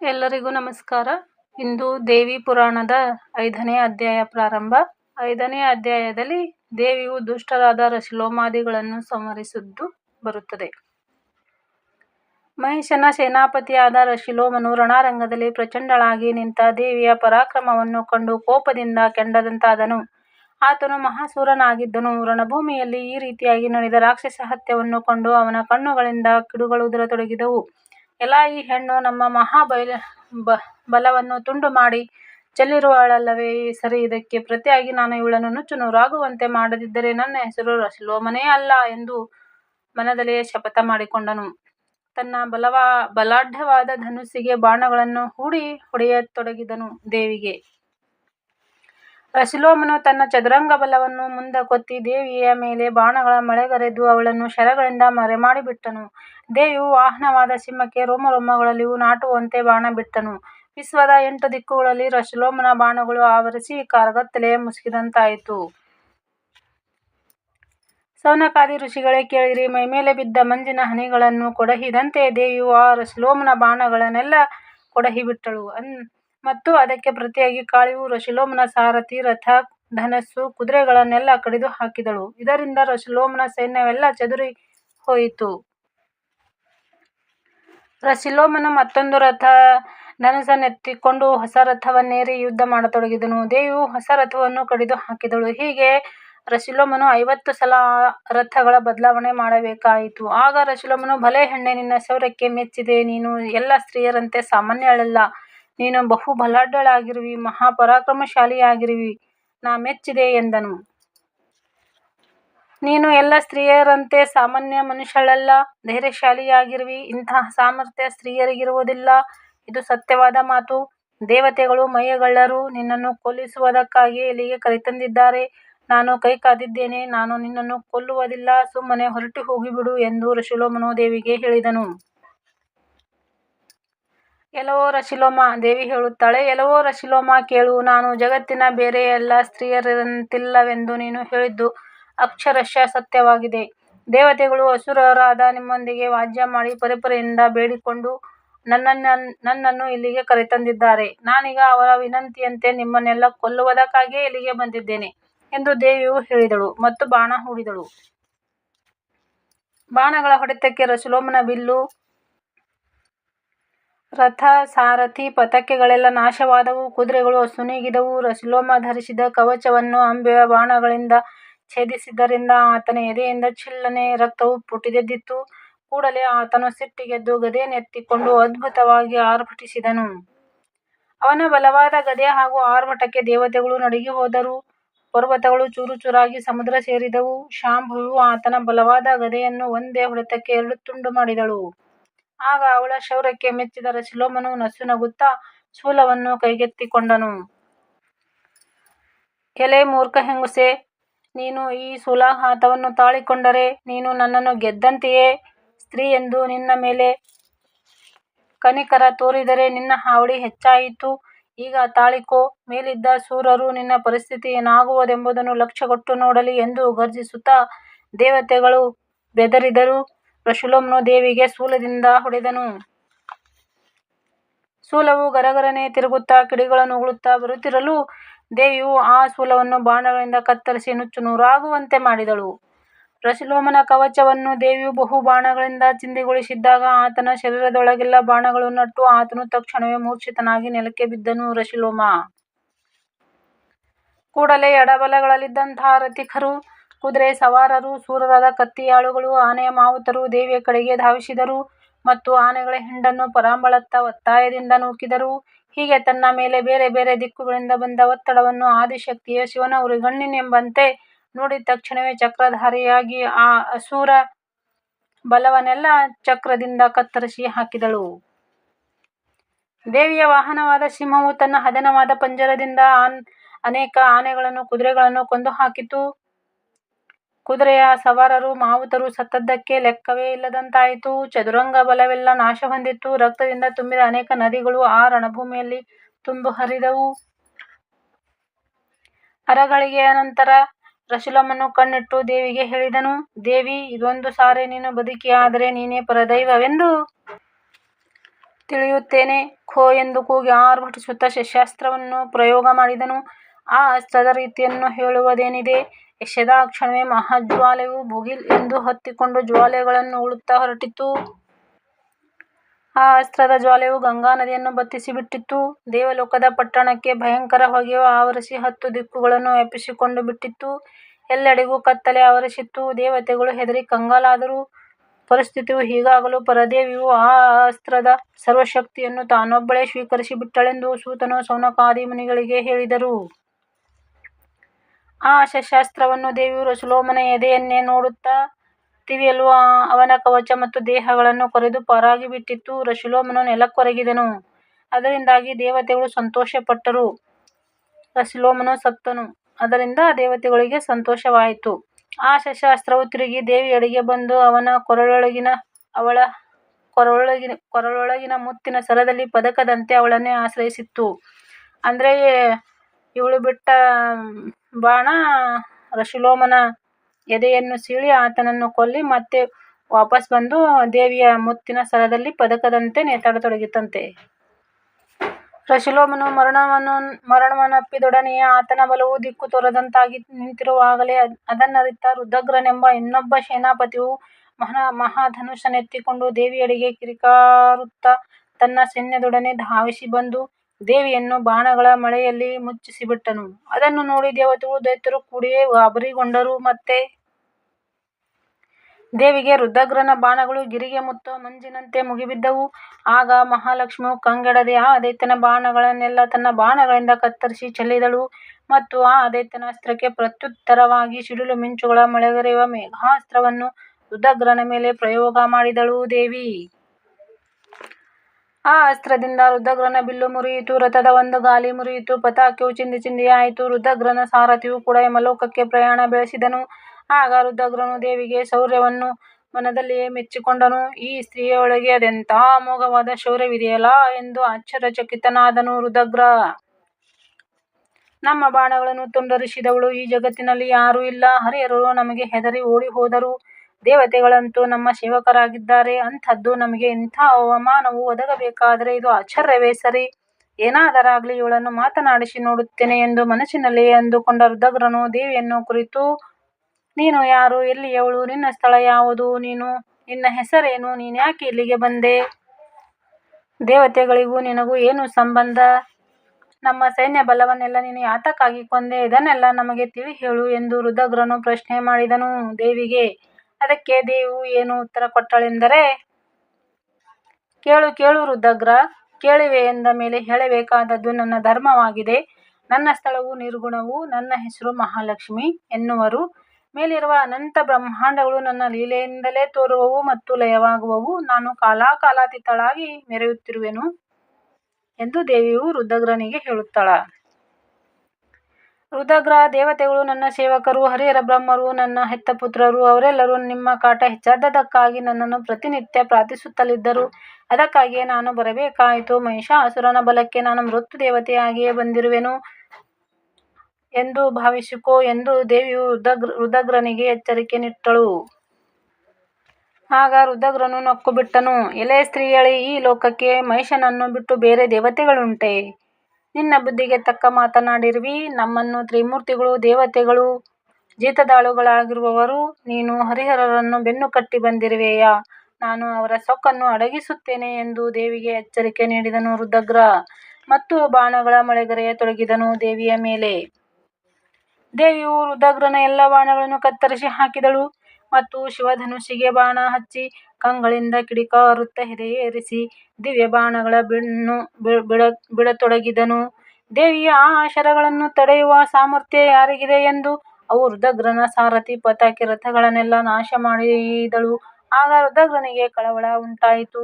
ಎಲ್ಲರಿಗೂ ನಮಸ್ಕಾರ. ಇಂದು ದೇವಿ ಪುರಾಣದ ಐದನೇ ಅಧ್ಯಾಯ ಪ್ರಾರಂಭ. ಐದನೇ ಅಧ್ಯಾಯದಲ್ಲಿ ದೇವಿಯು ದುಷ್ಟರಾದ ರಶಿಲೋಮಾದಿಗಳನ್ನು ಸಂವರಿಸಿದ್ದು ಬರುತ್ತದೆ. ಮಹಿಷನ ಸೇನಾಪತಿಯಾದ ರಶಿಲೋಮನು ರಣಾರಂಗದಲ್ಲಿ ಪ್ರಚಂಡಳಾಗಿ ನಿಂತ ದೇವಿಯ ಪರಾಕ್ರಮವನ್ನು ಕಂಡು ಕೋಪದಿಂದ ಕೆಂಡದಂತಾದನು. ಆತನು ಮಹಾಸೂರನಾಗಿದ್ದನು. ರಣಭೂಮಿಯಲ್ಲಿ ಈ ರೀತಿಯಾಗಿ ನಡೆದ ರಾಕ್ಷಸ ಹತ್ಯವನ್ನು ಕಂಡು ಅವನ ಕಣ್ಣುಗಳಿಂದ ಕಿಡುಗಳು ಉದುರತೊಡಗಿದವು ಎಲಾ ಈ ಹೆಣ್ಣು ನಮ್ಮ ಮಹಾ ಬಲವನ್ನು ತುಂಡು ಮಾಡಿ ಚೆಲ್ಲಿರುವಳಲ್ಲವೇ? ಸರಿ, ಇದಕ್ಕೆ ಪ್ರತಿಯಾಗಿ ನಾನು ಇವಳನ್ನು ನುಚ್ಚು ನೂರಾಗುವಂತೆ ಮಾಡದಿದ್ದರೆ ನನ್ನ ಹೆಸರು ರಸಿಲೋಮನೇ ಅಲ್ಲ ಎಂದು ಮನದಲ್ಲಿಯೇ ಶಪಥ ಮಾಡಿಕೊಂಡನು. ತನ್ನ ಬಲಾಢ್ಯವಾದ ಧನುಸ್ಸಿಗೆ ಬಾಣಗಳನ್ನು ಹೂಡಿ ಹೊಡೆಯತೊಡಗಿದನು ದೇವಿಗೆ. ರಸಿಲೋಮನು ತನ್ನ ಚದುರಂಗ ಬಲವನ್ನು ಮುಂದಕೊತ್ತಿ ದೇವಿಯ ಮೇಲೆ ಬಾಣಗಳ ಮಳೆಗರೆದು ಅವಳನ್ನು ಶರಗಳಿಂದ ಮರೆಮಾಡಿಬಿಟ್ಟನು. ದೇವಿಯು ವಾಹನವಾದ ಸಿಂಹಕ್ಕೆ ರೋಮರೋಮಗಳಲ್ಲಿ ನಾಟುವಂತೆ ಬಾಣ ಬಿಟ್ಟನು. ವಿಶ್ವದ ಎಂಟು ದಿಕ್ಕುಗಳಲ್ಲಿ ರಶಲೋಮನ ಬಾಣಗಳು ಆವರಿಸಿ ಕಾರ್ಗತ್ತಲೆ ಮುಸುಕಿದಂತಾಯಿತು. ಸೌನಕಾದಿ ಋಷಿಗಳೇ ಕೇಳಿರಿ ಮೈಮೇಲೆ ಬಿದ್ದ ಮಂಜಿನ ಹನಿಗಳನ್ನು ಕೊಡಹಿದಂತೆ ದೇವಿಯು ಆ ರಶಲೋಮನ ಬಾಣಗಳನ್ನೆಲ್ಲ ಕೊಡಹಿಬಿಟ್ಟಳು. ಮತ್ತು ಅದಕ್ಕೆ ಪ್ರತಿಯಾಗಿ ಕಾಳಿಯು ರಶಲೋಮನ ಸಾರಥಿ, ರಥ, ಧನಸ್ಸು, ಕುದುರೆಗಳನ್ನೆಲ್ಲ ಕಡಿದು ಹಾಕಿದಳು ಇದರಿಂದ ರಶಲೋಮನ ಸೈನ್ಯವೆಲ್ಲ ಚದುರಿ ರಸಿಲೋಮನು ಮತ್ತೊಂದು ರಥ ನನಸನ್ನೆತ್ತಿಕೊಂಡು ಹೊಸ ರಥವನ್ನೇರಿ ಯುದ್ಧ ಮಾಡತೊಡಗಿದನು. ದೇವಿಯು ಹೊಸ ರಥವನ್ನು ಕಡಿದು ಹಾಕಿದಳು. ಹೀಗೆ ರಸಿಲೋಮನು ಐವತ್ತು ಸಲ ರಥಗಳ ಬದಲಾವಣೆ ಮಾಡಬೇಕಾಯಿತು. ಆಗ ರಸಿಲೋಮನು, ಭಲೆ ಹೆಣ್ಣೆ, ನಿನ್ನ ಶೌರ್ಯಕ್ಕೆ ಮೆಚ್ಚಿದೆ. ನೀನು ಎಲ್ಲ ಸ್ತ್ರೀಯರಂತೆ ಸಾಮಾನ್ಯಳಲ್ಲ. ನೀನು ಬಹು ಬಲಾಢ್ಯಳಾಗಿರುವಿ ಮಹಾ ಪರಾಕ್ರಮಶಾಲಿಯಾಗಿರುವಿ ನಾ ಮೆಚ್ಚಿದೆ ಎಂದನು. ನೀನು ಎಲ್ಲ ಸ್ತ್ರೀಯರಂತೆ ಸಾಮಾನ್ಯ ಮನುಷ್ಯಳಲ್ಲ, ಧೈರ್ಯಶಾಲಿಯಾಗಿರುವಿ. ಇಂತಹ ಸಾಮರ್ಥ್ಯ ಸ್ತ್ರೀಯರಿಗಿರುವುದಿಲ್ಲ. ಇದು ಸತ್ಯವಾದ ಮಾತು. ದೇವತೆಗಳು, ಮೈಯಗಳ್ಳರು ನಿನ್ನನ್ನು ಕೊಲ್ಲಿಸುವುದಕ್ಕಾಗಿ ಇಲ್ಲಿಗೆ ಕರೆತಂದಿದ್ದಾರೆ? ನಾನು ಕೈ ಕಾದಿದ್ದೇನೆ, ನಾನು ನಿನ್ನನ್ನು ಕೊಲ್ಲುವುದಿಲ್ಲ. ಸುಮ್ಮನೆ ಹೊರಟು ಹೋಗಿಬಿಡು ಎಂದು ರಸಿಲೋಮನು ದೇವಿಗೆ ಹೇಳಿದನು. ಎಲವೋ ರಶಿಲೋಮ, ದೇವಿ ಹೇಳುತ್ತಾಳೆ ಎಲವೋ ರಶಿಲೋಮ ಕೇಳು. ನಾನು ಜಗತ್ತಿನ ಬೇರೆ ಎಲ್ಲ ಸ್ತ್ರೀಯರಂತಿಲ್ಲವೆಂದು ನೀನು ಹೇಳಿದ್ದು. ಅಕ್ಷರಶಃ ಸತ್ಯವಾಗಿದೆ. ದೇವತೆಗಳು ಅಸುರರಾದ ನಿಮ್ಮೊಂದಿಗೆ ವಾದ್ಯ ಮಾಡಿ ಪರಿಪರೆಯಿಂದ ಬೇಡಿಕೊಂಡು ನನ್ನನ್ನು ಇಲ್ಲಿಗೆ ಕರೆತಂದಿದ್ದಾರೆ. ನಾನೀಗ ಅವರ ವಿನಂತಿಯಂತೆ ನಿಮ್ಮನ್ನೆಲ್ಲ ಕೊಲ್ಲುವುದಕ್ಕಾಗಿಯೇ ಇಲ್ಲಿಗೆ ಬಂದಿದ್ದೇನೆ ಎಂದು ದೇವಿಯು ಹೇಳಿದಳು ಮತ್ತು ಬಾಣ ಹೂಡಿದಳು. ಬಾಣಗಳ ಹೊಡೆತಕ್ಕೆ ರಸುಲೋಮನ ಬಿಲ್ಲು ರಥ ಸಾರಥಿ ಪತಾಕೆಗಳೆಲ್ಲ ನಾಶವಾದವು. ಕುದುರೆಗಳು ಅಸುನೀಗಿದವು ರಸುಲೋಮ ಧರಿಸಿದ ಕವಚವನ್ನು ಅಂಬೆಯ ಬಾಣಗಳಿಂದ ಛೇದಿಸಿದ್ದರಿಂದ ಆತನ ಎದೆಯಿಂದ ಚಿಲ್ಲನೆ ರಕ್ತವು ಪುಟಿದೆದ್ದಿತು ಕೂಡಲೇ ಆತನು ಸಿಟ್ಟಿಗೆದ್ದು ಗದೆಯನ್ನೆತ್ತಿಕೊಂಡು ಅದ್ಭುತವಾಗಿ ಆರ್ಭಟಿಸಿದನು. ಅವನ ಬಲವಾದ ಗದೆ ಹಾಗೂ ಆರ್ಭಟಕ್ಕೆ ದೇವತೆಗಳು ನಡುಗಿ ಹೋದರು. ಪರ್ವತಗಳು ಚೂರುಚೂರಾಗಿ ಸಮುದ್ರ ಸೇರಿದವು. ಶಾಂಭುವು ಆತನ ಬಲವಾದ ಗದೆಯನ್ನು ಒಂದೇ ಹೊಡೆತಕ್ಕೆ ಎರಡು ತುಂಡು ಮಾಡಿದಳು. ಆಗ ಅವಳ ಶೌರ್ಯಕ್ಕೆ ಮೆಚ್ಚಿದ ರಸಿಲೋಮನು ನಸುನಗುತ್ತಾ ಶೂಲವನ್ನು ಕೈಗೆತ್ತಿಕೊಂಡನು. ಎಲೇ ಮೂರ್ಖ ಹೆಂಗಸೇ ನೀನು ಈ ಸುಲಾಹಾತವನ್ನು ತಾಳಿಕೊಂಡರೆ ನೀನು ನನ್ನನ್ನು ಗೆದ್ದಂತೆಯೇ? ಸ್ತ್ರೀ ಎಂದು ನಿನ್ನ ಮೇಲೆ ಕನಿಕರ ತೋರಿದರೆ ನಿನ್ನ ಹಾವಳಿ ಹೆಚ್ಚಾಯಿತು. ಈಗ ತಾಳಿಕೋ, ಮೇಲಿದ್ದ ಸೂರರು ನಿನ್ನ ಪರಿಸ್ಥಿತಿ ಏನಾಗುವುದೆಂಬುದನ್ನು ಲಕ್ಷ್ಯಗೊಟ್ಟು ನೋಡಲಿ ಎಂದು ಗರ್ಜಿಸುತ್ತಾ ದೇವತೆಗಳು ಬೆದರಿದರು. ಪ್ರಶುಲಮ್ನು ದೇವಿಗೆ ಶೂಲದಿಂದ ಹೊಡೆದನು. ಶೂಲವು ಗರಗರನೆ ತಿರುಗುತ್ತಾ ಕಿಡಿಗಳನ್ನು ಉಗುಳುತ್ತಾ ಬರುತ್ತಿರಲು ದೇವಿಯು ಆ ಸುಲವನ್ನು ಬಾಣಗಳಿಂದ ಕತ್ತರಿಸಿ ನುಚ್ಚು ನೂರಾಗುವಂತೆ ಮಾಡಿದಳು. ರಸಿಲೋಮನ ಕವಚವನ್ನು ದೇವಿಯು ಬಹು ಬಾಣಗಳಿಂದ ಚಿಂದಿಗೊಳಿಸಿದ್ದಾಗ ಆತನ ಶರೀರದೊಳಗೆಲ್ಲ ಬಾಣಗಳು ನಟ್ಟು ಆತನು ತಕ್ಷಣವೇ ಮೂರ್ಛಿತನಾಗಿ ನೆಲಕ್ಕೆ ಬಿದ್ದನು ರಸಿಲೋಮ ಕೂಡಲೇ ಎಡಬಲಗಳಲ್ಲಿದ್ದಂತಹ ರಥಿಕರು, ಕುದುರೆ ಸವಾರರು, ಸೂರರಾದ ಕತ್ತಿಯಾಳುಗಳು, ಆನೆಯ ಮಾವುತರು ದೇವಿಯ ಕಡೆಗೆ ಧಾವಿಸಿದರು ಮತ್ತು ಆನೆಗಳ ಹಿಂಡನ್ನು ಪರಾಂಬಳತ್ತ ಒತ್ತಾಯದಿಂದ ನೂಕಿದರು. ಹೀಗೆ ತನ್ನ ಮೇಲೆ ಬೇರೆ ಬೇರೆ ದಿಕ್ಕುಗಳಿಂದ ಬಂದ ಒತ್ತಡವನ್ನು, ಆದಿಶಕ್ತಿಯ ಶಿವನ ಉರಿಗಣ್ಣಿನೆಂಬಂತೆ ನೋಡಿದ ತಕ್ಷಣವೇ ಚಕ್ರಧಾರಿಯಾಗಿ ಆ ಅಸುರ ಬಲವನ್ನೆಲ್ಲ ಚಕ್ರದಿಂದ ಕತ್ತರಿಸಿ ಹಾಕಿದಳು. ದೇವಿಯ ವಾಹನವಾದ ಸಿಂಹವು ತನ್ನ ಹದನವಾದ ಪಂಜರದಿಂದ ಅನೇಕ ಆನೆಗಳನ್ನು, ಕುದುರೆಗಳನ್ನು ಕೊಂದು ಹಾಕಿತು. ಕುದುರೆಯ ಸವಾರರು ಮಾವುತರು ಸತ್ತದ್ದಕ್ಕೆ ಲೆಕ್ಕವೇ ಇಲ್ಲದಂತಾಯಿತು ಚದುರಂಗ ಬಲವೆಲ್ಲ ನಾಶ ಹೊಂದಿತ್ತು ರಕ್ತದಿಂದ ತುಂಬಿದ ಅನೇಕ ನದಿಗಳು ಆ ರಣಭೂಮಿಯಲ್ಲಿ ತುಂಬು ಹರಿದವು ಅರಗಳಿಗೆಯ ನಂತರ ರಸಿಲೋಮನು ಕಣ್ಣಿಟ್ಟು ದೇವಿಗೆ ಹೇಳಿದನು, ದೇವಿ, ಇದೊಂದು ಸಾರಿ ನೀನು ಬದುಕಿಯಾದರೆ ನೀನೇ ಪರದೈವವೆಂದು ತಿಳಿಯುತ್ತೇನೆ ಖೋ ಎಂದು ಕೂಗಿ ಆರ್ಭಟಿಸುತ್ತಾ ಶಸ್ತ್ರಾಸ್ತ್ರವನ್ನು ಪ್ರಯೋಗ ಮಾಡಿದನು. ಆ ಅಸ್ತ್ರದ ರೀತಿಯನ್ನು ಹೇಳುವುದೇನಿದೆ. ಎಸೆದಾಕ್ಷಣವೇ ಮಹಾಜ್ವಾಲೆಯು ಭುಗಿಲ್ ಎಂದು ಹೊತ್ತಿಕೊಂಡು ಜ್ವಾಲೆಗಳನ್ನು ಉಳುತ್ತಾ ಹೊರಟಿತು. ಆ ಅಸ್ತ್ರದ ಜ್ವಾಲೆಯು ಗಂಗಾ ನದಿಯನ್ನು ಬತ್ತಿಸಿಬಿಟ್ಟಿತು. ದೇವಲೋಕದ ಪಟ್ಟಣಕ್ಕೆ ಭಯಂಕರ ಹೊಗೆಯು ಆವರಿಸಿ ಹತ್ತು ದಿಕ್ಕುಗಳನ್ನು ವ್ಯಾಪಿಸಿಕೊಂಡು ಬಿಟ್ಟಿತ್ತು ಎಲ್ಲೆಡೆಗೂ ಕತ್ತಲೆ ಆವರಿಸಿತ್ತು. ದೇವತೆಗಳು ಹೆದರಿ ಕಂಗಾಲಾದರು. ಪರಿಸ್ಥಿತಿಯು ಹೀಗಾಗಲು ಪರದೇವಿಯು ಆ ಅಸ್ತ್ರದ ಸರ್ವಶಕ್ತಿಯನ್ನು ತಾನೊಬ್ಬಳೇ ಸ್ವೀಕರಿಸಿಬಿಟ್ಟಳೆಂದು ಸೂತನು ಸೌನಕಾದಿ ಮುನಿಗಳಿಗೆ ಹೇಳಿದರು. ಆ ಶಸ್ತ್ರಾಸ್ತ್ರವನ್ನು ದೇವಿಯು ಸುಲೋಮನ ಎದೆಯನ್ನೇ ನೋಡುತ್ತಾ ತಿವಿಯಲು ಅವನ ಕವಚ ಮತ್ತು ದೇಹಗಳನ್ನು ಕೊರೆದು ಪಾರಾಗಿಬಿಟ್ಟಿತು. ರಸುಲೋಮನು ನೆಲಕ್ಕೊರಗಿದನು. ಅದರಿಂದಾಗಿ ದೇವತೆಗಳು ಸಂತೋಷಪಟ್ಟರು. ರಸುಲೋಮನು ಸತ್ತನು. ಅದರಿಂದ ದೇವತೆಗಳಿಗೆ ಸಂತೋಷವಾಯಿತು. ಆ ಶಸ್ತ್ರಾಸ್ತ್ರವು ತಿರುಗಿ ದೇವಿಯೆಡೆಗೆ ಬಂದು ಅವನ ಕೊರಳೊಳಗಿನ ಅವಳ ಕೊರೊಳಗಿನ ಕೊರಳೊಳಗಿನ ಮುತ್ತಿನ ಸರದಲ್ಲಿ ಪದಕದಂತೆ ಅವಳನ್ನೇ ಆಶ್ರಯಿಸಿತ್ತು ಅಂದ್ರೆ ಇವಳು ಬಿಟ್ಟ ಬಾಣ, ರಶಿಲೋಮನ ಎದೆಯನ್ನು ಸೀಳಿ ಆತನನ್ನು ಕೊಲ್ಲಿ ಮತ್ತೆ ವಾಪಸ್ ಬಂದು ದೇವಿಯ ಮುತ್ತಿನ ಸರದಲ್ಲಿ ಪದಕದಂತೆ ನೇತಾಡತೊಡಗಿತಂತೆ. ರಸಲೋಮನು ಮರಣವನ್ನಪ್ಪಿದೊಡನೆಯೇ ಆತನ ಬಲವು ದಿಕ್ಕು ತೋರದಂತಾಗಿ ನಿಂತಿರುವಾಗಲೇ ಅದನ್ನರಿತ ರುದ್ರಗ್ರನೆಂಬ ಇನ್ನೊಬ್ಬ ಸೇನಾಪತಿಯು ಮಹಾ, ಮಹಾಧನುಷನೆತ್ತಿಕೊಂಡು ದೇವಿಯೆಡೆಗೆ ಕಿರಿಕಾರುತ್ತ ತನ್ನ ಸೈನ್ಯದೊಡನೆ ಧಾವಿಸಿ ಬಂದು ದೇವಿಯನ್ನು ಬಾಣಗಳ ಮಳೆಯಲ್ಲಿ ಮುಚ್ಚಿಸಿಬಿಟ್ಟನು. ಅದನ್ನು ನೋಡಿ ದೇವತೆಗಳು ದೈತರು ಕೂಡಿ ಅಬರಿಗೊಂಡರು ಮತ್ತೆ ದೇವಿಗೆ ರುದ್ರಗ್ರನ ಬಾಣಗಳು ಗಿರಿಗೆ ಮುತ್ತುವ ಮಂಜಿನಂತೆ ಮುಗಿಬಿದ್ದವು. ಆಗ ಮಹಾಲಕ್ಷ್ಮಿಯು ಕಂಗೆಡದೆ ಆ ದೈತ್ಯನ ಬಾಣಗಳನ್ನೆಲ್ಲ ತನ್ನ ಬಾಣಗಳಿಂದ ಕತ್ತರಿಸಿ ಚೆಲ್ಲಿದಳು ಮತ್ತು ಆ ದೈತ್ಯನ ಅಸ್ತ್ರಕ್ಕೆ ಪ್ರತ್ಯುತ್ತರವಾಗಿ ಸಿಡಿಲು ಮಿಂಚುಗಳ ಮಳೆಗರೆಯುವ ಮೇಘಾಸ್ತ್ರವನ್ನು ರುದ್ರಗ್ರನ ಮೇಲೆ ಪ್ರಯೋಗ ಮಾಡಿದಳು. ದೇವಿ ಆ ಅಸ್ತ್ರದಿಂದ ರುದ್ರಗ್ರನ ಬಿಲ್ಲು ಮುರಿಯಿತು. ರಥದ ಒಂದು ಗಾಲಿ ಮುರಿಯಿತು. ಪತಾಕೆಯು ಚಿಂದಿ ಚಿಂದಿಯಾಯಿತು. ರುದ್ರಗ್ರನ ಸಾರಥಿಯು ಕೂಡ ಯಮಲೋಕಕ್ಕೆ ಪ್ರಯಾಣ ಬೆಳೆಸಿದನು. ಆಗ ರುದ್ರಗ್ರನು ದೇವಿಗೆ ಶೌರ್ಯವನ್ನು ಮನದಲ್ಲಿಯೇ ಮೆಚ್ಚಿಕೊಂಡನು. ಈ ಸ್ತ್ರೀಯೊಳಗೆ ಅದೆಂಥಾ ಅಮೋಘವಾದ ಶೌರ್ಯವಿದೆಯಲ್ಲ ಎಂದು ಆಶ್ಚರ್ಯಚಕಿತನಾದನು. ರುದ್ರಗ್ರ ನಮ್ಮ ಬಾಣಗಳನ್ನು ತುಂಡರಿಸಿದವಳು ಈ ಜಗತ್ತಿನಲ್ಲಿ ಯಾರೂ ಇಲ್ಲ. ಹರಿಹರರು ನಮಗೆ ಹೆದರಿ ಓಡಿಹೋದರು. ದೇವತೆಗಳಂತೂ ನಮ್ಮ ಸೇವಕರಾಗಿದ್ದಾರೆ. ಅಂಥದ್ದು ನಮಗೆ ಇಂಥ ಅವಮಾನವು ಒದಗಬೇಕಾದರೆ ಇದು ಆಶ್ಚರ್ಯವೇ ಸರಿ. ಏನಾದರಾಗಲಿ ಇವಳನ್ನು ಮಾತನಾಡಿಸಿ ನೋಡುತ್ತೇನೆ ಎಂದು ಮನಸ್ಸಿನಲ್ಲಿಯೇ ಅಂದುಕೊಂಡ ರುದ್ರಗ್ರನು ದೇವಿಯನ್ನು ಕುರಿತು, ನೀನು ಯಾರು? ಎಲ್ಲಿಯವಳು ನಿನ್ನ ಸ್ಥಳ ಯಾವುದು? ನೀನು, ನಿನ್ನ ಹೆಸರೇನು? ನೀನ್ಯಾಕೆ ಇಲ್ಲಿಗೆ ಬಂದೆ? ದೇವತೆಗಳಿಗೂ ನಿನಗೂ ಏನು ಸಂಬಂಧ? ನಮ್ಮ ಸೈನ್ಯ ಬಲವನ್ನೆಲ್ಲ ನೀನು ಯಾತಕ್ಕಾಗಿ ಕೊಂದೆ? ಇದನ್ನೆಲ್ಲ ನಮಗೆ ತಿಳಿ ಹೇಳು ಎಂದು ರುದ್ರಗ್ರನು ಪ್ರಶ್ನೆ ಮಾಡಿದನು. ದೇವಿಗೆ. ಅದಕ್ಕೆ ದೇವು ಏನು ಉತ್ತರ ಕೊಟ್ಟಳೆಂದರೆ, ಕೇಳು ಕೇಳು ರುದ್ರಗ್ರ, ಕೇಳಿವೆ ಎಂದ ಮೇಲೆ ಹೇಳಬೇಕಾದದ್ದು ನನ್ನ ಧರ್ಮವಾಗಿದೆ. ನನ್ನ ಸ್ಥಳವು ನಿರ್ಗುಣವು. ನನ್ನ ಹೆಸರು ಮಹಾಲಕ್ಷ್ಮಿ ಎನ್ನುವರು. ಮೇಲಿರುವ ಅನಂತ ಬ್ರಹ್ಮಾಂಡಗಳು ನನ್ನ ಲೀಲೆಯಿಂದಲೇ ತೋರುವವು ಮತ್ತು ಲಯವಾಗುವವು. ನಾನು ಕಾಲಾಕಾಲಾತೀತಳಾಗಿ ಮೆರೆಯುತ್ತಿರುವೆನು ಎಂದು ದೇವಿಯು ರುದ್ರಗ್ರನಿಗೆ ಹೇಳುತ್ತಾಳ. ರುದ್ರಗ್ರ ದೇವತೆಗಳು, ನನ್ನ ಸೇವಕರು. ಹರಿಹರ ಬ್ರಹ್ಮರು, ನನ್ನ ಹೆತ್ತ ಪುತ್ರರು. ಅವರೆಲ್ಲರೂ ನಿಮ್ಮ ಕಾಟ ಹೆಚ್ಚಾದದಕ್ಕಾಗಿ ನನ್ನನ್ನು ಪ್ರತಿನಿತ್ಯ ಪ್ರಾರ್ಥಿಸುತ್ತಲಿದ್ದರು. ಅದಕ್ಕಾಗಿಯೇ ನಾನು ಬರಬೇಕಾಯಿತು. ಮಹಿಷಾಸುರನ ಬಲಕ್ಕೆ ನಾನು ಮೃತ್ಯು ದೇವತೆಯಾಗಿಯೇ ಬಂದಿರುವೆನು ಎಂದು ಭಾವಿಸಿಕೋ ಎಂದು ದೇವಿಯು ರುದ್ರಗ್ರನಿಗೆ ಎಚ್ಚರಿಕೆ ನೀಟ್ಟಳು ಆಗ ರುದ್ರಗ್ರನು ನಕ್ಕುಬಿಟ್ಟನು. ಎಲೆ ಸ್ತ್ರೀಯಳಿ, ಈ ಲೋಕಕ್ಕೆ ಮಹಿಷನನ್ನು ಬಿಟ್ಟು ಬೇರೆ ದೇವತೆಗಳುಂಟೆ. ನಿನ್ನ ಬುದ್ಧಿಗೆ ತಕ್ಕ ಮಾತನಾಡಿರುವಿ. ನಮ್ಮನ್ನು ತ್ರಿಮೂರ್ತಿಗಳು, ದೇವತೆಗಳು, ಜೀತದಾಳುಗಳಾಗಿರುವವರು, ನೀನು ಹರಿಹರರನ್ನು ಬೆನ್ನು ಕಟ್ಟಿ ಬಂದಿರುವೆಯಾ. ನಾನು ಅವರ ಸೊಕ್ಕನ್ನು ಅಡಗಿಸುತ್ತೇನೆ ಎಂದು ದೇವಿಗೆ ಎಚ್ಚರಿಕೆ ನೀಡಿದನು ರುದ್ರಗ್ರ ಮತ್ತು ಬಾಣಗಳ ಮಳೆಗರೆಯ ತೊಡಗಿದನು ದೇವಿಯ ಮೇಲೆ. ದೇವಿಯು ರುದ್ರಗ್ರನ ಎಲ್ಲ ಬಾಣಗಳನ್ನು ಕತ್ತರಿಸಿ ಹಾಕಿದಳು ಮತ್ತು ಶಿವಧನುಸ್ಸಿಗೆ ಬಾಣ ಹಚ್ಚಿ ಕಂಗಳಿಂದ ಕಿಡಿಕಾರುತ್ತಾ ಎದೆಯೇರಿಸಿ ದಿವ್ಯಬಾಣಗಳ ಬೆನ್ನು ಬಿಡತೊಡಗಿದನು. ದೇವಿಯ ಆ ಶರಗಳನ್ನು ತಡೆಯುವ ಸಾಮರ್ಥ್ಯ ಯಾರಿಗಿದೆ ಎಂದು ಅವು ರುದ್ರಗ್ರನ ಸಾರಥಿ, ಪತಾಕಿ ರಥಗಳನ್ನೆಲ್ಲ ನಾಶ ಮಾಡಿದಳು. ಆಗ ರುದ್ರಗ್ರನಿಗೆ ಕಳವಳ ಉಂಟಾಯಿತು.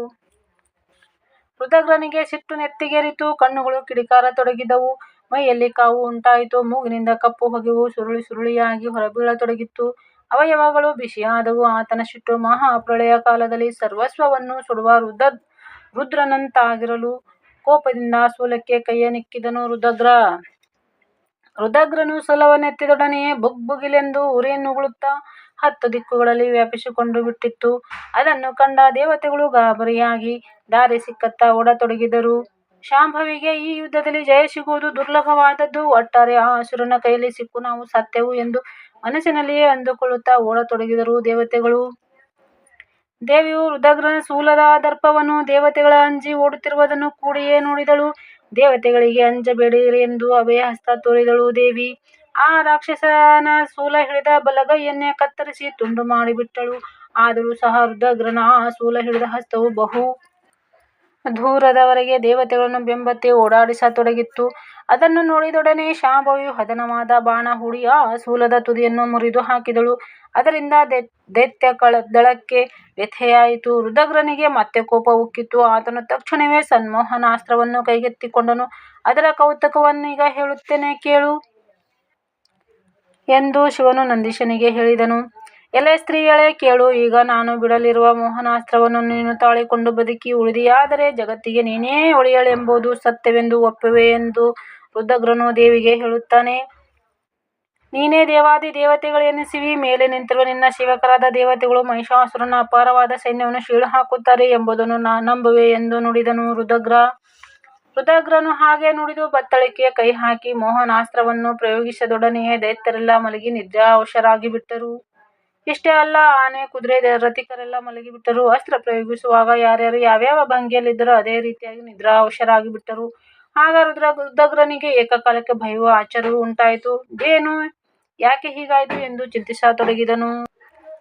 ರುದ್ರಗ್ರನಿಗೆ ಸಿಟ್ಟು ನೆತ್ತಿಗೇರಿತು. ಕಣ್ಣುಗಳು ಕಿಡಿಕಾರ ತೊಡಗಿದವು ಮೈಯಲ್ಲಿ ಕಾವು ಉಂಟಾಯಿತು. ಮೂಗಿನಿಂದ ಕಪ್ಪು ಹೊಗೆವು ಸುರುಳಿ ಸುರುಳಿಯಾಗಿ ಹೊರಬೀಳತೊಡಗಿತು. ಅವಯವಗಳು ಬಿಸಿಯಾದವು. ಆತನ ಸಿಟ್ಟು ಮಹಾಪ್ರಳಯ ಕಾಲದಲ್ಲಿ ಸರ್ವಸ್ವವನ್ನು ಸುಡುವ ರುದ್ರ, ರುದ್ರನಂತಾಗಿರಲು ಕೋಪದಿಂದ ಸೂಲಕ್ಕೆ ಕೈಯ ನಿಕ್ಕಿದನು. ರುದ್ರಗ್ರನು ಸಲವನ್ನೆತ್ತಿದೊಡನೆಯೇ ಭುಗಿಲ್ ಉರಿಯನ್ನು ಉರಿಯನ್ನುಗುಳುತ್ತಾ ಹತ್ತು ದಿಕ್ಕುಗಳಲ್ಲಿ ವ್ಯಾಪಿಸಿಕೊಂಡು ಬಿಟ್ಟಿತ್ತು. ಅದನ್ನು ಕಂಡ ದೇವತೆಗಳು ಗಾಬರಿಯಾಗಿ ದಾರಿ ಸಿಕ್ಕತ್ತ ಓಡತೊಡಗಿದರು. ಶಾಂಭವಿಗೆ ಈ ಯುದ್ಧದಲ್ಲಿ ಜಯ ಸಿಗುವುದು ದುರ್ಲಭವಾದದ್ದು. ಒಟ್ಟಾರೆ ಆ ಹಸುರನ ಕೈಯಲ್ಲಿ ಸಿಕ್ಕು ನಾವು ಸತ್ಯವು ಎಂದು ಮನಸ್ಸಿನಲ್ಲಿಯೇ ಅಂದುಕೊಳ್ಳುತ್ತಾ ಓಡತೊಡಗಿದರು ದೇವತೆಗಳು. ದೇವಿಯು ರುದ್ರನ ಸೂಲದ ದರ್ಪವನ್ನು ದೇವತೆಗಳ ಅಂಜಿ ಓಡುತ್ತಿರುವುದನ್ನು ಕೂಡಿಯೇ ನೋಡಿದಳು. ದೇವತೆಗಳಿಗೆ ಅಂಜಬೇಡಿರಿ ಎಂದು ಅಭಯಹಸ್ತ ತೋರಿದಳು ದೇವಿ. ಆ ರಾಕ್ಷಸನ ಸೂಲ ಹಿಡಿದ ಬಲಗೈಯನ್ನೇ ಕತ್ತರಿಸಿ ತುಂಡು ಮಾಡಿಬಿಟ್ಟಳು. ಆದರೂ ಸಹ ರುದ್ರನ ಆ ಸೂಲ ಹಿಡಿದ ಹಸ್ತವು ಬಹು ದೂರದವರೆಗೆ ದೇವತೆಗಳನ್ನು ಬೆಂಬತ್ತಿ ಓಡಾಡಿಸತೊಡಗಿತ್ತು. ಅದನ್ನು ನೋಡಿದೊಡನೆ ಶಾಂಭವಿಯು ಹದನವಾದ ಬಾಣ ಹುಡಿಯ ಸೂಲದ ತುದಿಯನ್ನು ಮುರಿದು ಹಾಕಿದಳು. ಅದರಿಂದ ದೈತ್ಯ ಕಳ ದಳಕ್ಕೆ ವ್ಯಥೆಯಾಯಿತು. ರುದ್ರನಿಗೆ ಮತ್ತೆ ಕೋಪ ಉಕ್ಕಿತು. ಆತನು ತಕ್ಷಣವೇ ಸನ್ಮೋಹನಾಸ್ತ್ರವನ್ನು ಕೈಗೆತ್ತಿಕೊಂಡನು. ಅದರ ಕೌತುಕವನ್ನೀಗ ಹೇಳುತ್ತೇನೆ ಕೇಳು. ಎಂದು ಶಿವನು ನಂದೀಶನಿಗೆ ಹೇಳಿದನು. ಎಲೆ ಸ್ತ್ರೀಯಳೇ ಕೇಳು. ಈಗ ನಾನು ಬಿಡಲಿರುವ ಮೋಹನಾಸ್ತ್ರವನ್ನು ನೀನು ತಾಳಿಕೊಂಡು ಬದುಕಿ ಉಳಿದಿಯಾದರೆ ಜಗತ್ತಿಗೆ ನೀನೇ ಒಳಿಯಳೆಂಬುದು ಸತ್ಯವೆಂದು ಒಪ್ಪುವೆ ಎಂದು ರುದ್ರನು ದೇವಿಗೆ ಹೇಳುತ್ತಾನೆ. ನೀನೇ ದೇವಾದಿ ದೇವತೆಗಳೆನಿಸಿವಿ ಮೇಲೆ ನಿಂತಿರುವ ನಿನ್ನ ಶಿವಕರಾದ ದೇವತೆಗಳು ಮಹಿಷಾಸುರನ ಅಪಾರವಾದ ಸೈನ್ಯವನ್ನು ಸೀಳು ಹಾಕುತ್ತಾರೆ ಎಂಬುದನ್ನು ನಂಬುವೆ ಎಂದು ನುಡಿದನು ರುದ್ರಗ್ರ ರುದ್ರಗ್ರನು ಹಾಗೆ ನುಡಿದು ಬತ್ತಳಿಕೆಯ ಕೈ ಹಾಕಿ ಮೋಹನಾಸ್ತ್ರವನ್ನು ಪ್ರಯೋಗಿಸದೊಡನೆಯೇ ದೈತ್ಯರೆಲ್ಲ ಮಲಗಿ ನಿದ್ರಾವಶರಾಗಿಬಿಟ್ಟರು. ಇಷ್ಟೇ ಅಲ್ಲ ಆನೆ, ಕುದುರೆ, ರಥಿಕರೆಲ್ಲ ಮಲಗಿಬಿಟ್ಟರು. ಅಸ್ತ್ರ ಪ್ರಯೋಗಿಸುವಾಗ ಯಾರ್ಯಾರು ಯಾವ್ಯಾವ ಭಂಗಿಯಲ್ಲಿದ್ದರೂ ಅದೇ ರೀತಿಯಾಗಿ ನಿದ್ರಾವಶರಾಗಿಬಿಟ್ಟರು. ಆಗ ರುದ್ರನಿಗೆ ಏಕಕಾಲಕ್ಕೆ ಭಯವೂ ಆಶ್ಚರ್ಯವೂ ಉಂಟಾಯಿತು. ಏನು ಯಾಕೆ ಹೀಗಾಯಿತು ಎಂದು ಚಿಂತಿಸತೊಡಗಿದನು.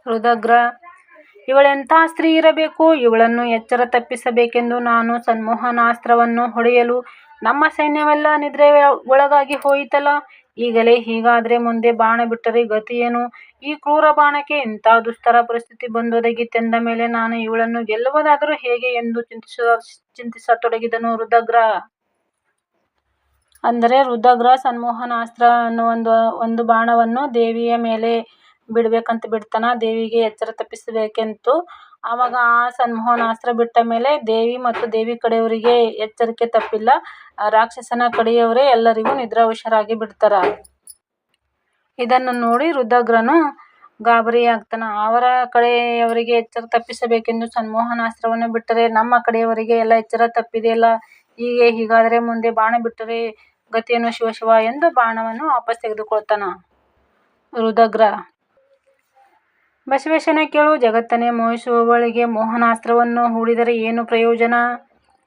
ರುದ್ರಗ್ರ, ಇವಳೆಂಥ ಸ್ತ್ರೀ ಇರಬೇಕು. ಇವಳನ್ನು ಎಚ್ಚರ ತಪ್ಪಿಸಬೇಕೆಂದು ನಾನು ಸನ್ಮೋಹನಾಸ್ತ್ರವನ್ನು ಹೊಡೆಯಲು ನಮ್ಮ ಸೈನ್ಯವೆಲ್ಲ ನಿದ್ರೆ ಒಳಗಾಗಿ ಹೋಯಿತಲ್ಲ. ಈಗಲೇ ಹೀಗಾದರೆ ಮುಂದೆ ಬಾಣ ಬಿಟ್ಟರೆ ಗತಿಯೇನು. ಈ ಕ್ರೂರ ಬಾಣಕ್ಕೆ ಇಂಥ ದುಸ್ತರ ಪರಿಸ್ಥಿತಿ ಬಂದೊದಗಿತೆಂದ ಮೇಲೆ ನಾನು ಇವಳನ್ನು ಗೆಲ್ಲುವುದಾದರೂ ಹೇಗೆ ಎಂದು ಚಿಂತಿಸ, ಚಿಂತಿಸತೊಡಗಿದನು ರುದ್ರ. ಅಂದರೆ ರುದ್ರ ಸಂಮೋಹನಾಸ್ತ್ರ ಅನ್ನೋ ಒಂದು ಒಂದು ಬಾಣವನ್ನು ದೇವಿಯ ಮೇಲೆ ಬಿಡಬೇಕಂತ ಬಿಡ್ತಾನೆ ದೇವಿಗೆ ಎಚ್ಚರ ತಪ್ಪಿಸಬೇಕೆಂತು. ಆವಾಗ ಆ ಸಂಮೋಹನಾಸ್ತ್ರ ಬಿಟ್ಟ ಮೇಲೆ ದೇವಿ ಮತ್ತು ದೇವಿ ಕಡೆಯವರಿಗೆ ಎಚ್ಚರಿಕೆ ತಪ್ಪಿಲ್ಲ. ರಾಕ್ಷಸನ ಕಡೆಯವರೇ ಎಲ್ಲರಿಗೂ ನಿದ್ರಾ ನಿದ್ರಾವಶರಾಗಿ ಬಿಡ್ತಾರೆ ಇದನ್ನು ನೋಡಿ ರುದ್ರಗ್ರನು ಗಾಬರಿಯಾಗ್ತಾನೆ ಅವರ ಕಡೆಯವರಿಗೆ ಎಚ್ಚರ ತಪ್ಪಿಸಬೇಕೆಂದು ಸಂಮೋಹನಾಸ್ತ್ರವನ್ನು ಬಿಟ್ಟರೆ ನಮ್ಮ ಕಡೆಯವರಿಗೆ ಎಲ್ಲ ಎಚ್ಚರ ತಪ್ಪಿದೆಯಲ್ಲ. ಹೀಗೆ ಹೀಗಾದರೆ ಮುಂದೆ ಬಾಣ ಬಿಟ್ಟರೆ ಗತಿಯೇನು ಶಿವ ಶಿವ ಎಂದು ಬಾಣವನ್ನು ವಾಪಸ್ ತೆಗೆದುಕೊಳ್ತಾನ ರುದಗ್ರ ಬಸವೇಶನ ಕೇಳು. ಜಗತ್ತನ್ನೇ ಮೋಹಿಸುವವಳಿಗೆ ಮೋಹನಾಸ್ತ್ರವನ್ನು ಹೂಡಿದರೆ ಏನು ಪ್ರಯೋಜನ.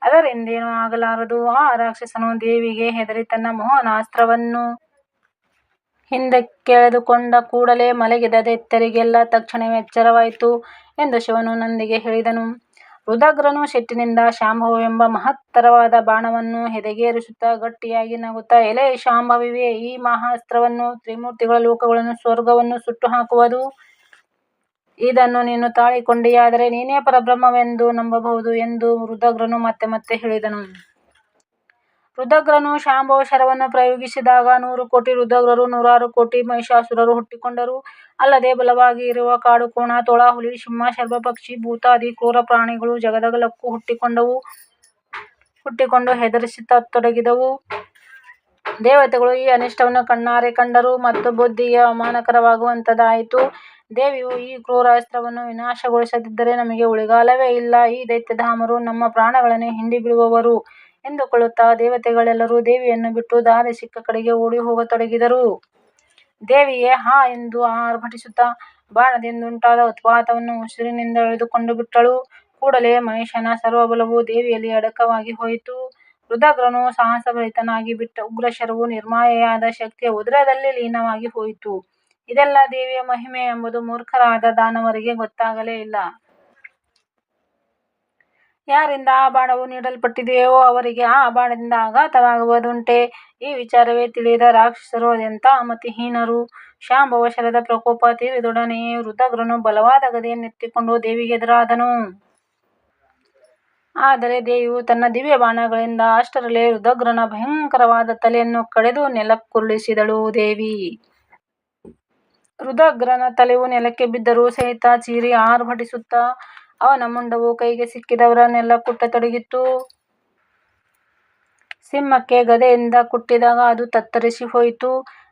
ಅದರಿಂದೇನು ಆಗಲಾರದು. ಆ ರಾಕ್ಷಸನು ದೇವಿಗೆ ಹೆದರಿ ತನ್ನ ಮೋಹನಾಸ್ತ್ರವನ್ನು ಹಿಂದಕ್ಕೆಳೆದುಕೊಂಡ ಕೂಡಲೇ ಮಲಗಿದ ದೈತ್ಯರಿಗೆಲ್ಲ ತಕ್ಷಣವೇ ಎಚ್ಚರವಾಯಿತು ಎಂದು ಶಿವನು ನಂದಿಗೆ ಹೇಳಿದನು. ರುದ್ರನು ಸಿಟ್ಟಿನಿಂದ ಎಂಬ ಮಹತ್ತರವಾದ ಬಾಣವನ್ನು ಎದೆಗೇರಿಸುತ್ತಾ ಗಟ್ಟಿಯಾಗಿ ನಗುತ್ತಾ, ಎಲೆ ಶಾಂಭವಿವೆ, ಈ ಮಹಾಸ್ತ್ರವನ್ನು, ತ್ರಿಮೂರ್ತಿಗಳ ಲೋಕಗಳನ್ನು, ಸ್ವರ್ಗವನ್ನು ಸುಟ್ಟು ಹಾಕುವುದು. ಇದನ್ನು ನೀನು ತಾಳಿಕೊಂಡಿಯಾದರೆ ನೀನೇ ಪರಬ್ರಹ್ಮವೆಂದು ನಂಬಬಹುದು ಎಂದು ರುದ್ರನು ಮತ್ತೆ ಮತ್ತೆ ಹೇಳಿದನು. ರುದ್ರನು ಶಾಂಭವ ಶರವನ್ನು ಪ್ರಯೋಗಿಸಿದಾಗ ನೂರು ಕೋಟಿ ರುದ್ರಗ್ರರು ನೂರಾರು ಕೋಟಿ ಮಹಿಷಾಸುರರು ಹುಟ್ಟಿಕೊಂಡರು. ಅಲ್ಲದೆ ಬಲವಾಗಿ ಇರುವ ಕಾಡು ಕೋಣ, ತೋಳ, ಹುಲಿ, ಸಿಂಹ, ಸರ್ಪ, ಪಕ್ಷಿ, ಭೂತಾದಿ ಕ್ರೂರ ಪ್ರಾಣಿಗಳು ಜಗದಗಲಕ್ಕೂ ಹುಟ್ಟಿಕೊಂಡು ಹೆದರಿಸತೊಡಗಿದವು. ದೇವತೆಗಳು ಈ ಅನಿಷ್ಟವನ್ನು ಕಣ್ಣಾರೆ ಕಂಡರು ಮತ್ತು ಬುದ್ಧಿಗೆ ಅವಮಾನಕರವಾಗುವಂತಾಯಿತು. ದೇವಿಯು ಈ ಕ್ರೂರ ಅಸ್ತ್ರವನ್ನು ವಿನಾಶಗೊಳಿಸದಿದ್ದರೆ ನಮಗೆ ಉಳಿಗಾಲವೇ ಇಲ್ಲ. ಈ ದೈತ್ಯಧಾಮರು ನಮ್ಮ ಪ್ರಾಣಗಳನ್ನೇ ಹಿಂಡಿಬಿಡುವರು ಎಂದುಕೊಳ್ಳುತ್ತಾ ದೇವತೆಗಳೆಲ್ಲರೂ ದೇವಿಯನ್ನು ಬಿಟ್ಟು ದಾರಿ ಸಿಕ್ಕ ಕಡೆಗೆ ಓಡಿ ಹೋಗತೊಡಗಿದರು. ದೇವಿಯೇ, ಹಾ ಎಂದು ಆರ್ಭಟಿಸುತ್ತಾ ಬಾಣದಿಂದುಂಟಾದ ಉತ್ಪಾತವನ್ನು ಉಸಿರಿನಿಂದ ಎಳೆದುಕೊಂಡುಬಿಟ್ಟಳು. ಕೂಡಲೇ ಮಹಿಷನ ಸರ್ವಬಲವು ದೇವಿಯಲ್ಲಿ ಅಡಕವಾಗಿ ಹೋಯಿತು. ರುದ್ರನು ಸಾಹಸಭರಿತನಾಗಿ ಬಿಟ್ಟ ಉಗ್ರಶರವು ನಿರ್ಮಾಯೆಯಾದ ಶಕ್ತಿಯ ಉದ್ರದಲ್ಲಿ ಲೀನವಾಗಿ ಹೋಯಿತು. ಇದೆಲ್ಲ ದೇವಿಯ ಮಹಿಮೆ ಎಂಬುದು ಮೂರ್ಖರಾದ ದಾನವರಿಗೆ ಗೊತ್ತಾಗಲೇ ಇಲ್ಲ. ಯಾರಿಂದ ಆ ಬಾಣವು ನೀಡಲ್ಪಟ್ಟಿದೆಯೋ ಅವರಿಗೆ ಆ ಬಾಣದಿಂದ ಆಘಾತವಾಗುವುದುಂಟೆ. ಈ ವಿಚಾರವೇ ತಿಳಿದ ರಾಕ್ಷಸರು ಅದೆಂಥ ಮತಿಹೀನರು. ಶಾಂಭವ ಶರದ ಪ್ರಕೋಪ ತೀರಿದೊಡನೆಯೇ ವೃತಗ್ರನು ಬಲವಾದ ಗದೆಯನ್ನೆತ್ತಿಕೊಂಡು ದೇವಿಗೆ ಎದುರಾದನು. ಆದರೆ ದೇವಿಯು ತನ್ನ ದಿವ್ಯ ಬಾಣಗಳಿಂದ ಅಷ್ಟರಲ್ಲೇ ರುದ್ರನ ಭಯಂಕರವಾದ ತಲೆಯನ್ನು ಕಡೆದು ನೆಲಕ್ಕುರುಳಿಸಿದಳು. ದೇವಿ ರುದಗ್ರನ ತಲೆಯು ನೆಲಕ್ಕೆ ಬಿದ್ದರೂ ಸಹಿತ ಚೀರಿ ಆರ್ಭಟಿಸುತ್ತಾ ಅವನ ಮುಂಡವು ಕೈಗೆ ಸಿಕ್ಕಿದವರನ್ನೆಲ್ಲ ಕುಟ್ಟತೊಡಗಿತು. ಸಿಂಹಕ್ಕೆ ಗದೆಯಿಂದ ಕುಟ್ಟಿದಾಗ ಅದು ತತ್ತರಿಸಿ ಹೋಯಿತು.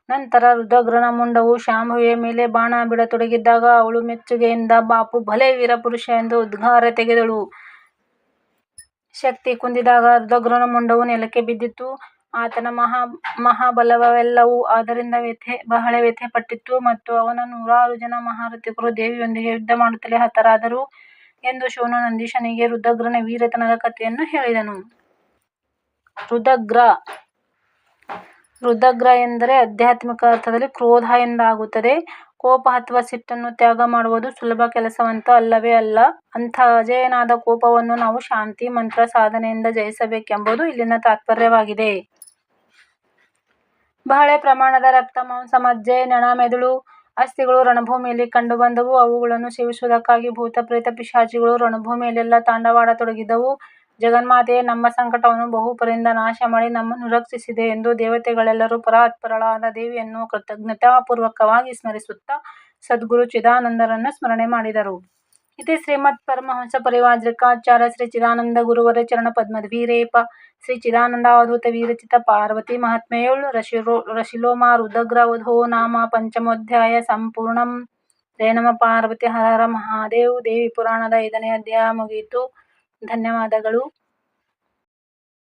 ನಂತರ ರುದ್ರನ ಮುಂಡವು ಶಾಂಭವಿಯ ಮೇಲೆ ಬಾಣ ಬಿಡತೊಡಗಿದ್ದಾಗ ಅವಳು ಮೆಚ್ಚುಗೆಯಿಂದ, ಬಾಪು, ಭಲೇ ವೀರಪುರುಷ ಎಂದು ಉದ್ಗಾರ ತೆಗೆದಳು. ಶಕ್ತಿ ಕುಂದಿದಾಗ ರುದ್ರನ ಮುಂಡವು ನೆಲಕ್ಕೆ ಬಿದ್ದಿತು. ಆತನ ಮಹಾ, ಮಹಾಬಲವೆಲ್ಲವೂ ವ್ಯಥೆ, ಬಹಳ ವ್ಯಥೆ ಪಟ್ಟಿತ್ತು ಮತ್ತು ಅವನ ನೂರಾರು ಜನ ಮಹಾರಥಿಗಳು ದೇವಿಯೊಂದಿಗೆ ಯುದ್ಧ ಮಾಡುತ್ತಲೇ ಹತರಾದರು ಎಂದು ಶಿವನು ನಂದೀಶನಿಗೆ ರುದ್ರನ ವೀರತನದ ಕಥೆಯನ್ನು ಹೇಳಿದನು. ರುದ್ರಗ್ರ ರುದ್ರಗ್ರ ಎಂದರೆ ಆಧ್ಯಾತ್ಮಿಕ ಅರ್ಥದಲ್ಲಿ ಕ್ರೋಧ ಎಂದಾಗುತ್ತದೆ. ಕೋಪ ಅಥವಾ ಸಿಟ್ಟನ್ನು ತ್ಯಾಗ ಮಾಡುವುದು ಸುಲಭ ಕೆಲಸವಂತೂ ಅಲ್ಲವೇ ಅಲ್ಲ. ಅಂಥ ಅಜೇಯನಾದ ಕೋಪವನ್ನು ನಾವು ಶಾಂತಿ ಮಂತ್ರ ಸಾಧನೆಯಿಂದ ಜಯಿಸಬೇಕೆಂಬುದು ಇಲ್ಲಿನ ತಾತ್ಪರ್ಯವಾಗಿದೆ. ಬಹಳ ಪ್ರಮಾಣದ ರಕ್ತ, ಮಾಂಸ, ಮಜ್ಜೆ, ನೆಣ ಮೆದುಳು, ಅಸ್ಥಿಗಳು ರಣಭೂಮಿಯಲ್ಲಿ ಕಂಡುಬಂದವು. ಅವುಗಳನ್ನು ಸೇವಿಸುವುದಕ್ಕಾಗಿ ಭೂತ, ಪ್ರೇತ, ಪಿಶಾಚಿಗಳು ರಣಭೂಮಿಯಲ್ಲೆಲ್ಲ ತಾಂಡವವಾಡತೊಡಗಿದವು. ಜಗನ್ಮಾತೆಯೇ ನಮ್ಮ ಸಂಕಟವನ್ನು ಬಹುಪರಿಂದ ನಾಶ ಮಾಡಿ ನಮ್ಮನ್ನು ರಕ್ಷಿಸಿದೆ ಎಂದು ದೇವತೆಗಳೆಲ್ಲರೂ ಪರಾತ್ಪರಳಾದ ದೇವಿಯನ್ನು ಕೃತಜ್ಞತಾಪೂರ್ವಕವಾಗಿ ಸ್ಮರಿಸುತ್ತಾ ಸದ್ಗುರು ಚಿದಾನಂದರನ್ನು ಸ್ಮರಣೆ ಮಾಡಿದರು. ಇತಿ ಶ್ರೀಮತ್ಪರಮಹಂಸಪರಿವ್ರಾಜಕಾಚಾರ್ಯ ಶ್ರೀ ಚಿದಾನಂದ ಗುರುವರ ಚರಣಪದ್ಮದ್ವಿರೇಫ ಶ್ರೀ ಚಿದಾನಂದಾವಧೂತ ವಿರಚಿತ ಪಾರ್ವತಿ ಮಹಾತ್ಮೆಯುಳ್ ರಶಿಲೋಮಾ ರುದಗ್ರ ವಧೋ ನಾಮ ಪಂಚಮೋಧ್ಯಾಯ ಸಂಪೂರ್ಣಂ. ನಮ ಪಾರ್ವತಿ, ಹರ ಹರ ಮಹಾದೇವ್. ದೇವಿ ಪುರಾಣದ ಐದನೇ ಅಧ್ಯಾಯ ಮುಗಿಯಿತು. ಧನ್ಯವಾದಗಳು.